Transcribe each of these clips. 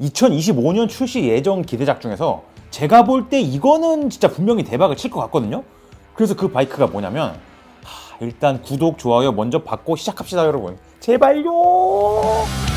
2025년 출시 예정 기대작 중에서 제가 볼 때 이거는 진짜 분명히 대박을 칠 것 같거든요. 그래서 그 바이크가 뭐냐면 하, 일단 구독 좋아요 먼저 받고 시작합시다 여러분. 제발요.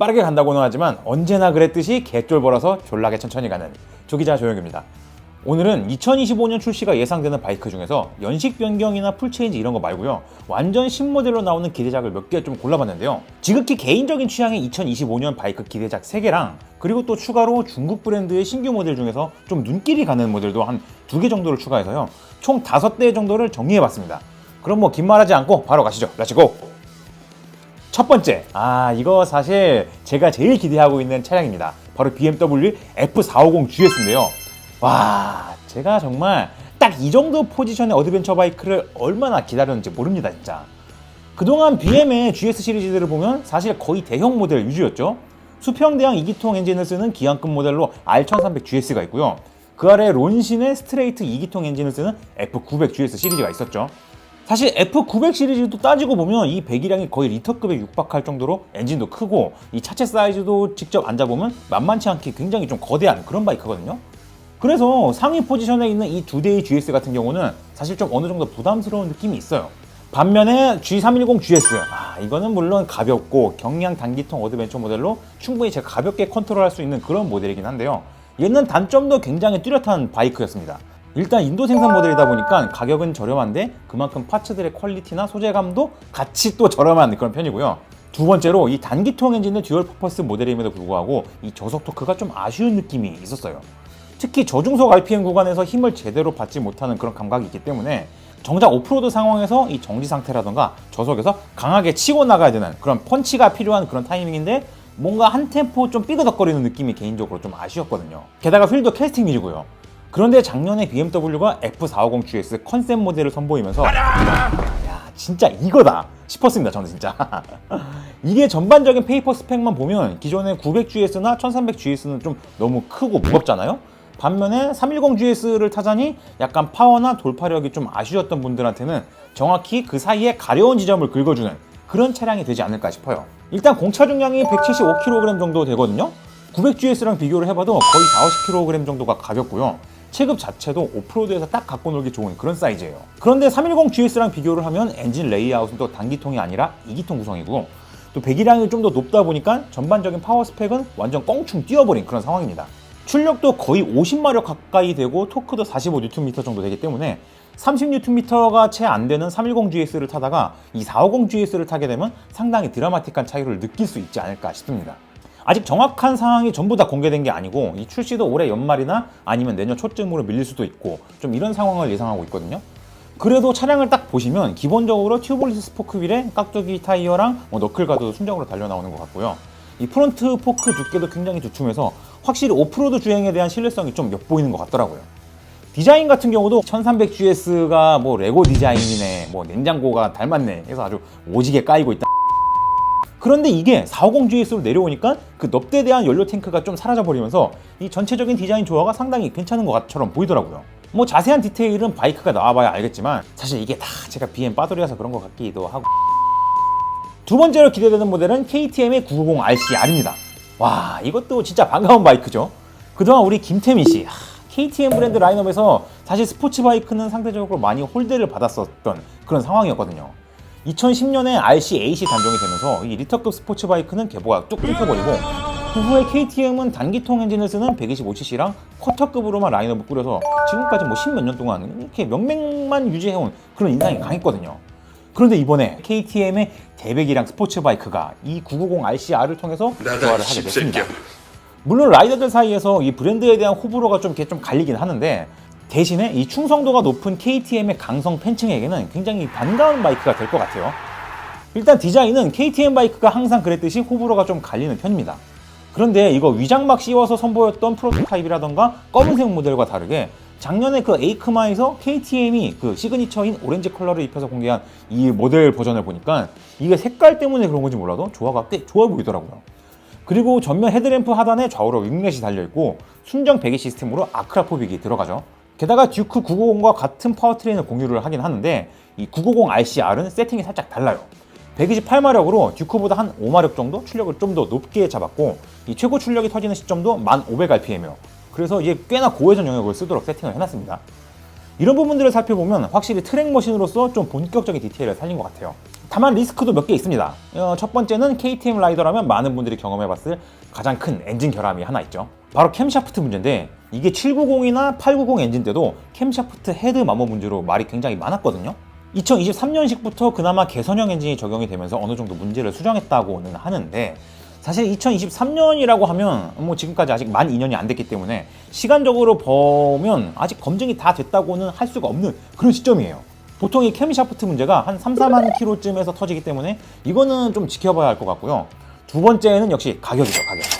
빠르게 간다고는 하지만 언제나 그랬듯이 개쫄 벌어서 졸라게 천천히 가는 조기자 조영입니다. 오늘은 2025년 출시가 예상되는 바이크 중에서 연식 변경이나 풀체인지 이런 거 말고요. 완전 신모델로 나오는 기대작을 몇 개 좀 골라봤는데요. 지극히 개인적인 취향의 2025년 바이크 기대작 3개랑 그리고 또 추가로 중국 브랜드의 신규 모델 중에서 좀 눈길이 가는 모델도 한 두 개 정도를 추가해서요. 총 5대 정도를 정리해봤습니다. 그럼 뭐 긴 말하지 않고 바로 가시죠. 렛츠고! 첫 번째, 아 이거 사실 제가 제일 기대하고 있는 차량입니다. 바로 BMW F450GS인데요. 와, 제가 정말 딱 이 정도 포지션의 어드벤처 바이크를 얼마나 기다렸는지 모릅니다, 진짜. 그동안 BM의 GS 시리즈들을 보면 사실 거의 대형 모델 위주였죠. 수평대항 2기통 엔진을 쓰는 기한급 모델로 R1300GS가 있고요. 그 아래 론신의 스트레이트 2기통 엔진을 쓰는 F900GS 시리즈가 있었죠. 사실 F900 시리즈도 따지고 보면 이 배기량이 거의 리터급에 육박할 정도로 엔진도 크고 이 차체 사이즈도 직접 앉아보면 만만치 않게 굉장히 좀 거대한 그런 바이크거든요. 그래서 상위 포지션에 있는 이 두 대의 GS 같은 경우는 사실 좀 어느 정도 부담스러운 느낌이 있어요. 반면에 G310 GS, 아, 이거는 물론 가볍고 경량 단기통 어드벤처 모델로 충분히 제가 가볍게 컨트롤할 수 있는 그런 모델이긴 한데요. 얘는 단점도 굉장히 뚜렷한 바이크였습니다. 일단 인도 생산 모델이다 보니까 가격은 저렴한데 그만큼 파츠들의 퀄리티나 소재감도 같이 또 저렴한 그런 편이고요. 두 번째로 이 단기통 엔진의 듀얼 퍼포스 모델임에도 불구하고 이 저속 토크가 좀 아쉬운 느낌이 있었어요. 특히 저중속 RPM 구간에서 힘을 제대로 받지 못하는 그런 감각이 있기 때문에 정작 오프로드 상황에서 이 정지 상태라던가 저속에서 강하게 치고 나가야 되는 그런 펀치가 필요한 그런 타이밍인데 뭔가 한 템포 좀 삐그덕거리는 느낌이 개인적으로 좀 아쉬웠거든요. 게다가 휠도 캐스팅 휠이고요. 그런데 작년에 BMW가 F450GS 컨셉 모델을 선보이면서 야 진짜 이거다 싶었습니다 저는 진짜. 이게 전반적인 페이퍼 스펙만 보면 기존의 900GS나 1300GS는 좀 너무 크고 무겁잖아요? 반면에 310GS를 타자니 약간 파워나 돌파력이 좀 아쉬웠던 분들한테는 정확히 그 사이에 가려운 지점을 긁어주는 그런 차량이 되지 않을까 싶어요. 일단 공차 중량이 175kg 정도 되거든요? 900GS랑 비교를 해봐도 거의 4, 50kg 정도가 가볍고요 체급 자체도 오프로드에서 딱 갖고 놀기 좋은 그런 사이즈예요. 그런데 310 GS랑 비교를 하면 엔진 레이아웃은 또 단기통이 아니라 2기통 구성이고 또 배기량이 좀 더 높다 보니까 전반적인 파워 스펙은 완전 껑충 뛰어버린 그런 상황입니다. 출력도 거의 50마력 가까이 되고 토크도 45Nm 정도 되기 때문에 30Nm가 채 안 되는 310GS를 타다가 이 450GS를 타게 되면 상당히 드라마틱한 차이를 느낄 수 있지 않을까 싶습니다. 아직 정확한 상황이 전부 다 공개된 게 아니고 이 출시도 올해 연말이나 아니면 내년 초쯤으로 밀릴 수도 있고 좀 이런 상황을 예상하고 있거든요. 그래도 차량을 딱 보시면 기본적으로 튜브리스 스포크 휠에 깍두기 타이어랑 뭐 너클 가드도 순정으로 달려 나오는 것 같고요. 이 프론트 포크 두께도 굉장히 두툼해서 확실히 오프로드 주행에 대한 신뢰성이 좀 엿보이는 것 같더라고요. 디자인 같은 경우도 1300GS가 뭐 레고 디자인이네, 뭐 냉장고가 닮았네 해서 아주 오지게 까이고 있다. 그런데 이게 450GS로 내려오니까 그 넙대에 대한 연료 탱크가 좀 사라져 버리면서 이 전체적인 디자인 조화가 상당히 괜찮은 것 같처럼 보이더라고요. 뭐 자세한 디테일은 바이크가 나와봐야 알겠지만 사실 이게 다 제가 BM 빠돌이라서 그런 것 같기도 하고 두 번째로 기대되는 모델은 KTM의 990RCR입니다. 와 이것도 진짜 반가운 바이크죠. 그동안 우리 김태민 씨 하, KTM 브랜드 라인업에서 사실 스포츠 바이크는 상대적으로 많이 홀대를 받았었던 그런 상황이었거든요. 2010년에 RC AC 단종이 되면서 이 리터급 스포츠 바이크는 계보가 뚝 끊겨버리고 그 후에 KTM은 단기통 엔진을 쓰는 125cc랑 쿼터급으로만 라인업을 꾸려서 지금까지 뭐 십몇 년 동안 이렇게 명맥만 유지해온 그런 인상이 강했거든요. 그런데 이번에 KTM의 대배기량 스포츠 바이크가 이 990RCR을 통해서 부활을 하게 됐습니다. 물론 라이더들 사이에서 이 브랜드에 대한 호불호가 좀, 이렇게 좀 갈리긴 하는데 대신에 이 충성도가 높은 KTM의 강성 팬층에게는 굉장히 반가운 바이크가 될 것 같아요. 일단 디자인은 KTM 바이크가 항상 그랬듯이 호불호가 좀 갈리는 편입니다. 그런데 이거 위장막 씌워서 선보였던 프로토타입이라던가 검은색 모델과 다르게 작년에 그 에이크마에서 KTM이 그 시그니처인 오렌지 컬러를 입혀서 공개한 이 모델 버전을 보니까 이게 색깔 때문에 그런 건지 몰라도 조화가 꽤 좋아 보이더라고요. 그리고 전면 헤드램프 하단에 좌우로 윙렛이 달려있고 순정 배기 시스템으로 아크라포빅이 들어가죠. 게다가 듀크 950과 같은 파워트레인을 공유를 하긴 하는데 이 950 RCR은 세팅이 살짝 달라요. 128마력으로 듀크보다 한 5마력 정도 출력을 좀 더 높게 잡았고 이 최고 출력이 터지는 시점도 1500rpm이요. 그래서 이게 꽤나 고회전 영역을 쓰도록 세팅을 해놨습니다. 이런 부분들을 살펴보면 확실히 트랙 머신으로서 좀 본격적인 디테일을 살린 것 같아요. 다만 리스크도 몇 개 있습니다. 어, 첫 번째는 KTM 라이더라면 많은 분들이 경험해봤을 가장 큰 엔진 결함이 하나 있죠. 바로 캠샤프트 문제인데 이게 790이나 890 엔진 때도 캠샤프트 헤드 마모 문제로 말이 굉장히 많았거든요. 2023년식부터 그나마 개선형 엔진이 적용이 되면서 어느 정도 문제를 수정했다고는 하는데 사실 2023년이라고 하면 뭐 지금까지 아직 만 2년이 안 됐기 때문에 시간적으로 보면 아직 검증이 다 됐다고는 할 수가 없는 그런 시점이에요. 보통 이 캠샤프트 문제가 한 3, 4만 킬로쯤에서 터지기 때문에 이거는 좀 지켜봐야 할 것 같고요. 두 번째는 역시 가격이죠, 가격.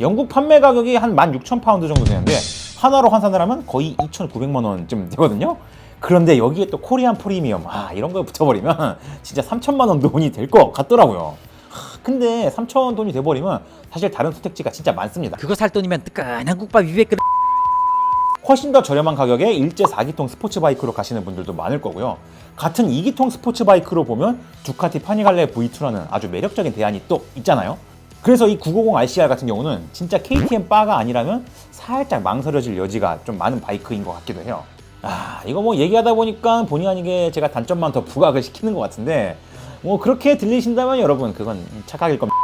영국 판매 가격이 한 16,000파운드 정도 되는데 하나로 환산을 하면 거의 2,900만 원쯤 되거든요. 그런데 여기에 또 코리안 프리미엄 아 이런 거 붙여버리면 진짜 3천만 원 돈이 될 것 같더라고요. 하, 근데 3천 원 돈이 돼버리면 사실 다른 선택지가 진짜 많습니다. 그거 살 돈이면 뜨끈한 국밥 200그릇 훨씬 더 저렴한 가격에 일제 4기통 스포츠 바이크로 가시는 분들도 많을 거고요. 같은 2기통 스포츠 바이크로 보면 두카티 파니갈레 V2라는 아주 매력적인 대안이 또 있잖아요. 그래서 이 950 RCR 같은 경우는 진짜 KTM 바가 아니라면 살짝 망설여질 여지가 좀 많은 바이크인 것 같기도 해요. 아, 이거 뭐 얘기하다 보니까 본의 아니게 제가 단점만 더 부각을 시키는 것 같은데 뭐 그렇게 들리신다면 여러분 그건 착각일 겁니다.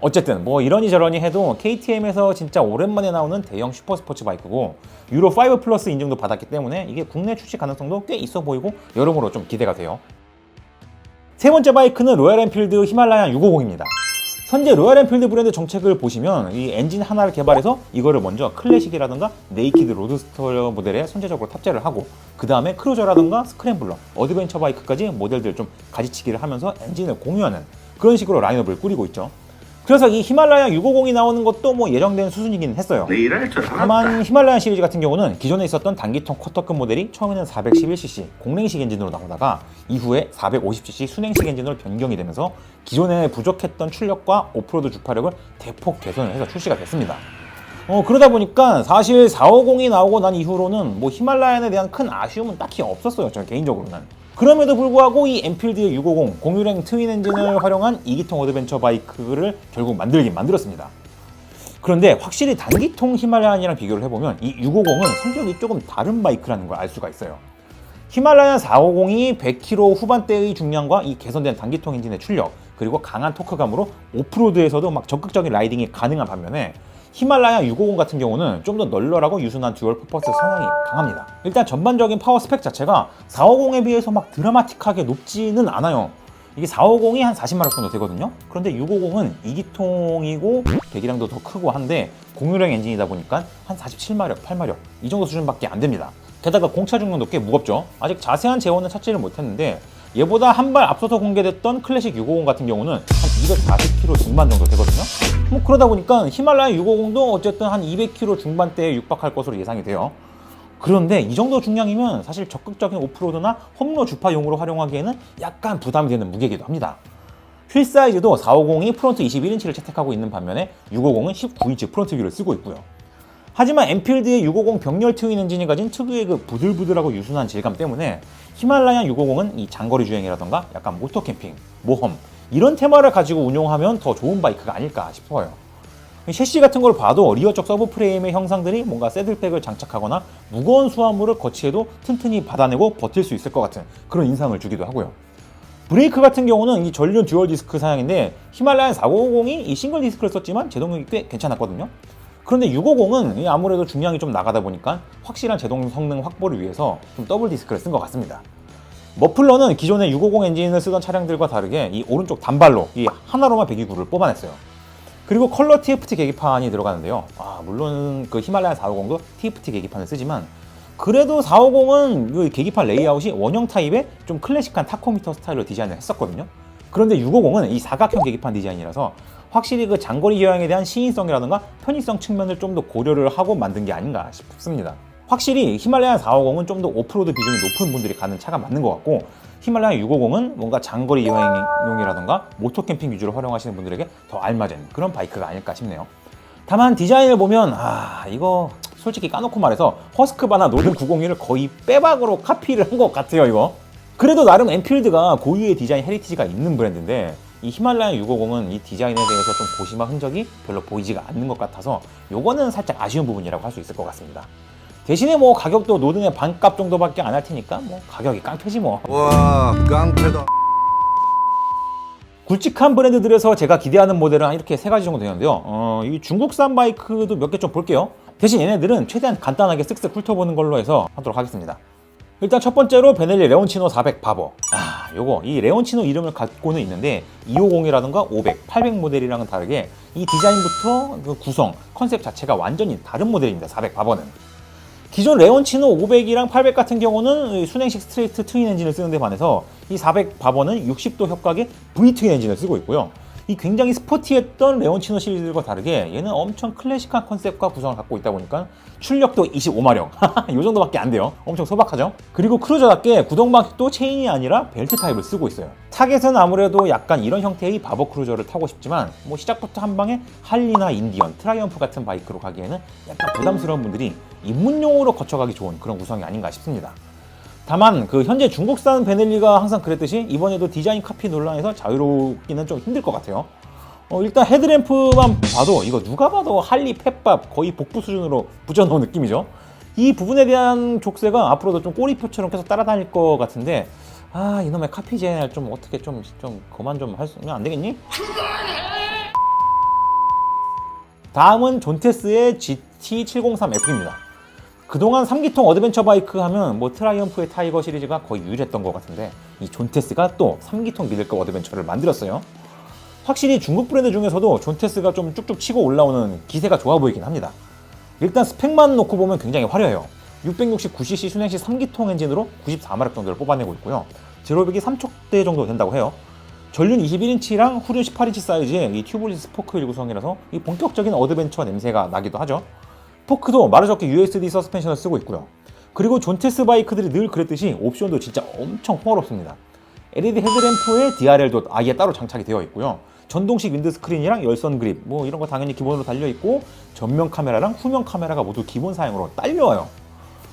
어쨌든 뭐 이러니 저러니 해도 KTM에서 진짜 오랜만에 나오는 대형 슈퍼스포츠 바이크고 유로 5 플러스 인증도 받았기 때문에 이게 국내 출시 가능성도 꽤 있어 보이고 여러모로 좀 기대가 돼요. 세 번째 바이크는 로얄 엔필드 히말라얀 650입니다. 현재 로얄 엔필드 브랜드 정책을 보시면 이 엔진 하나를 개발해서 이거를 먼저 클래식이라든가 네이키드 로드스터 모델에 선제적으로 탑재를 하고 그 다음에 크루저라든가 스크램블러, 어드벤처 바이크까지 모델들 좀 가지치기를 하면서 엔진을 공유하는 그런 식으로 라인업을 꾸리고 있죠. 그래서 이 히말라야 650이 나오는 것도 뭐 예정된 수준이긴 했어요. 내 일 할 줄 알았다. 다만 히말라야 시리즈 같은 경우는 기존에 있었던 단기통 쿼터급 모델이 처음에는 411cc 공랭식 엔진으로 나오다가 이후에 450cc 순행식 엔진으로 변경이 되면서 기존에 부족했던 출력과 오프로드 주파력을 대폭 개선을 해서 출시가 됐습니다. 어, 그러다 보니까 사실 450이 나오고 난 이후로는 뭐 히말라얀에 대한 큰 아쉬움은 딱히 없었어요. 저 개인적으로는. 그럼에도 불구하고 이 엔필드의 650 공유랭 트윈 엔진을 활용한 2기통 어드벤처 바이크를 결국 만들긴 만들었습니다. 그런데 확실히 단기통 히말라얀이랑 비교를 해보면 이 650은 성격이 조금 다른 바이크라는 걸 알 수가 있어요. 히말라얀 450이 100km 후반대의 중량과 이 개선된 단기통 엔진의 출력 그리고 강한 토크감으로 오프로드에서도 막 적극적인 라이딩이 가능한 반면에 히말라야 650 같은 경우는 좀 더 널널하고 유순한 듀얼 퍼포스 성향이 강합니다. 일단 전반적인 파워 스펙 자체가 450에 비해서 막 드라마틱하게 높지는 않아요. 이게 450이 한 40마력 정도 되거든요. 그런데 650은 2기통이고 배기량도 더 크고 한데 공유량 엔진이다 보니까 한 47마력, 8마력 이 정도 수준밖에 안 됩니다. 게다가 공차 중량도 꽤 무겁죠. 아직 자세한 재원은 찾지를 못했는데 얘보다 한 발 앞서서 공개됐던 클래식 650 같은 경우는 한 240km 중반 정도 되거든요. 뭐 그러다 보니까 히말라야 650도 어쨌든 한 200km 중반대에 육박할 것으로 예상이 돼요. 그런데 이 정도 중량이면 사실 적극적인 오프로드나 홈로 주파용으로 활용하기에는 약간 부담이 되는 무게이기도 합니다. 휠 사이즈도 450이 프론트 21인치를 채택하고 있는 반면에 650은 19인치 프론트 휠을 쓰고 있고요. 하지만 엔필드의 650 병렬 트윈 엔진이 가진 특유의 그 부들부들하고 유순한 질감 때문에 히말라얀 650은 이 장거리 주행이라던가 약간 모터 캠핑, 모험 이런 테마를 가지고 운용하면 더 좋은 바이크가 아닐까 싶어요. 셰시 같은 걸 봐도 리어 쪽 서브 프레임의 형상들이 뭔가 새들백을 장착하거나 무거운 수화물을 거치해도 튼튼히 받아내고 버틸 수 있을 것 같은 그런 인상을 주기도 하고요. 브레이크 같은 경우는 이 전륜 듀얼 디스크 사양인데 히말라얀 450이 이 싱글 디스크를 썼지만 제동력이 꽤 괜찮았거든요. 그런데 650은 아무래도 중량이 좀 나가다 보니까 확실한 제동 성능 확보를 위해서 좀 더블 디스크를 쓴 것 같습니다. 머플러는 기존의 650 엔진을 쓰던 차량들과 다르게 이 오른쪽 단발로 이 하나로만 배기구를 뽑아냈어요. 그리고 컬러 TFT 계기판이 들어가는데요. 아, 물론 그 히말라야 450도 TFT 계기판을 쓰지만 그래도 450은 그 계기판 레이아웃이 원형 타입의 좀 클래식한 타코미터 스타일로 디자인을 했었거든요. 그런데 650은 이 사각형 계기판 디자인이라서 확실히 그 장거리 여행에 대한 시인성이라든가 편의성 측면을 좀 더 고려를 하고 만든 게 아닌가 싶습니다. 확실히 히말라야 450은 좀 더 오프로드 비중이 높은 분들이 가는 차가 맞는 것 같고 히말라야 650은 뭔가 장거리 여행용이라던가 모토 캠핑 위주로 활용하시는 분들에게 더 알맞은 그런 바이크가 아닐까 싶네요. 다만 디자인을 보면 아 이거 솔직히 까놓고 말해서 허스크바나 노든 901을 거의 빼박으로 카피를 한 것 같아요 이거. 그래도 나름 엔필드가 고유의 디자인 헤리티지가 있는 브랜드인데 이 히말라야 650은 이 디자인에 대해서 좀 고심한 흔적이 별로 보이지가 않는 것 같아서 요거는 살짝 아쉬운 부분이라고 할 수 있을 것 같습니다. 대신에 뭐 가격도 노든의 반값 정도밖에 안 할 테니까 뭐 가격이 깡패지 뭐. 와 깡패다 굵직한 브랜드들에서 제가 기대하는 모델은 한 이렇게 세 가지 정도 되는데요. 어, 이 중국산 바이크도 몇 개 좀 볼게요. 대신 얘네들은 최대한 간단하게 쓱쓱 훑어보는 걸로 해서 하도록 하겠습니다. 일단 첫 번째로 베넬리 레온치노 400 바버. 아, 요거 이 레온치노 이름을 갖고는 있는데 250이라든가 500, 800 모델이랑은 다르게 이 디자인부터 그 구성, 컨셉 자체가 완전히 다른 모델입니다. 400 바버는. 기존 레온치노 500이랑 800 같은 경우는 이 순행식 스트레이트 트윈 엔진을 쓰는 데 반해서 이 400 바버는 60도 협각의 V 트윈 엔진을 쓰고 있고요. 이 굉장히 스포티했던 레온치노 시리즈들과 다르게 얘는 엄청 클래식한 컨셉과 구성을 갖고 있다 보니까 출력도 25마력 이 정도밖에 안 돼요. 엄청 소박하죠. 그리고 크루저답게 구동 방식도 체인이 아니라 벨트 타입을 쓰고 있어요. 타겟은 아무래도 약간 이런 형태의 바버 크루저를 타고 싶지만 뭐 시작부터 한 방에 할리나 인디언, 트라이언프 같은 바이크로 가기에는 약간 부담스러운 분들이 입문용으로 거쳐가기 좋은 그런 구성이 아닌가 싶습니다. 다만 그 현재 중국산 베넬리가 항상 그랬듯이 이번에도 디자인 카피 논란에서 자유롭기는 좀 힘들 것 같아요. 어, 일단 헤드램프만 봐도 이거 누가 봐도 할리 펫밥 거의 복부 수준으로 붙여놓은 느낌이죠. 이 부분에 대한 족쇄가 앞으로도 좀 꼬리표처럼 계속 따라다닐 것 같은데 아 이놈의 카피 제네를 좀 어떻게 좀좀 그만 좀 할 수 있면 안 되겠니? 다음은 존테스의 GT703F입니다. 그동안 3기통 어드벤처 바이크 하면 뭐 트라이언프의 타이거 시리즈가 거의 유일했던 것 같은데 이 존테스가 또 3기통 미들급 어드벤처를 만들었어요. 확실히 중국 브랜드 중에서도 존테스가 좀 쭉쭉 치고 올라오는 기세가 좋아 보이긴 합니다. 일단 스펙만 놓고 보면 굉장히 화려해요. 669cc 순행식 3기통 엔진으로 94마력 정도를 뽑아내고 있고요. 제로백이 3촉대 정도 된다고 해요. 전륜 21인치랑 후륜 18인치 사이즈의 이 튜브리스 스포크 1 구성이라서 이 본격적인 어드벤처 냄새가 나기도 하죠. 포크도 마르저키 USD 서스펜션을 쓰고 있고요. 그리고 존테스 바이크들이 늘 그랬듯이 옵션도 진짜 엄청 호화롭습니다. LED 헤드램프에 DRL도 아예 따로 장착이 되어 있고요. 전동식 윈드스크린이랑 열선 그립 뭐 이런 거 당연히 기본으로 달려 있고 전면 카메라랑 후면 카메라가 모두 기본 사양으로 딸려와요.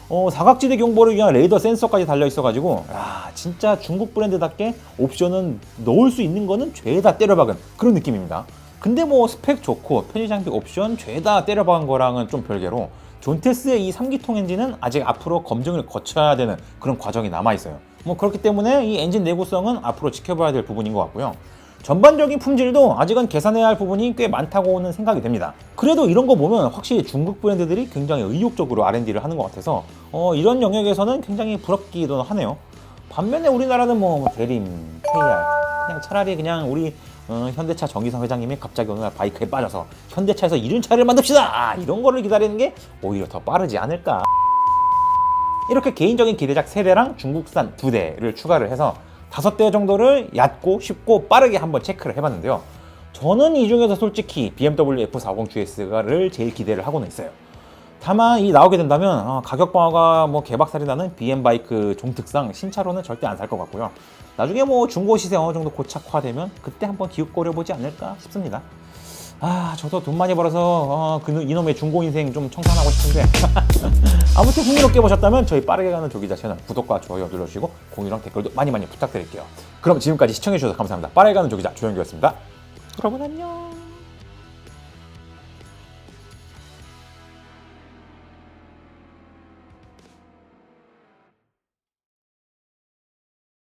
어, 사각지대 경보를 위한 레이더 센서까지 달려 있어가지고 야 진짜 중국 브랜드답게 옵션은 넣을 수 있는 거는 죄다 때려박은 그런 느낌입니다. 근데 뭐 스펙 좋고 편의장비 옵션 죄다 때려박은 거랑은 좀 별개로 존테스의 이 3기통 엔진은 아직 앞으로 검증을 거쳐야 되는 그런 과정이 남아 있어요. 뭐 그렇기 때문에 이 엔진 내구성은 앞으로 지켜봐야 될 부분인 것 같고요. 전반적인 품질도 아직은 계산해야 할 부분이 꽤 많다고는 생각이 됩니다. 그래도 이런 거 보면 확실히 중국 브랜드들이 굉장히 의욕적으로 R&D를 하는 것 같아서 어, 이런 영역에서는 굉장히 부럽기도 하네요. 반면에 우리나라는 뭐 대림, KR 그냥 차라리 그냥 우리 어, 현대차 정기성 회장님이 갑자기 어느 날 바이크에 빠져서 현대차에서 이륜차를 만듭시다! 아, 이런 거를 기다리는 게 오히려 더 빠르지 않을까. 이렇게 개인적인 기대작 3대랑 중국산 2대를 추가를 해서 5대 정도를 얕고 쉽고 빠르게 한번 체크를 해봤는데요. 저는 이 중에서 솔직히 BMW F40 GS를 제일 기대를 하고는 있어요 다만 이 나오게 된다면 어, 가격 방어가 뭐 개박살이 나는 BM 바이크 종특상 신차로는 절대 안 살 것 같고요. 나중에 뭐 중고 시세 어느 정도 고착화되면 그때 한번 기웃거려 보지 않을까 싶습니다. 아 저도 돈 많이 벌어서 어, 그 이놈의 중고 인생 좀 청산하고 싶은데 아무튼 흥미롭게 보셨다면 저희 빠르게 가는 조기자 채널 구독과 좋아요 눌러주시고 공유랑 댓글도 많이 많이 부탁드릴게요. 그럼 지금까지 시청해주셔서 감사합니다. 빠르게 가는 조기자 조영규였습니다. 여러분 안녕.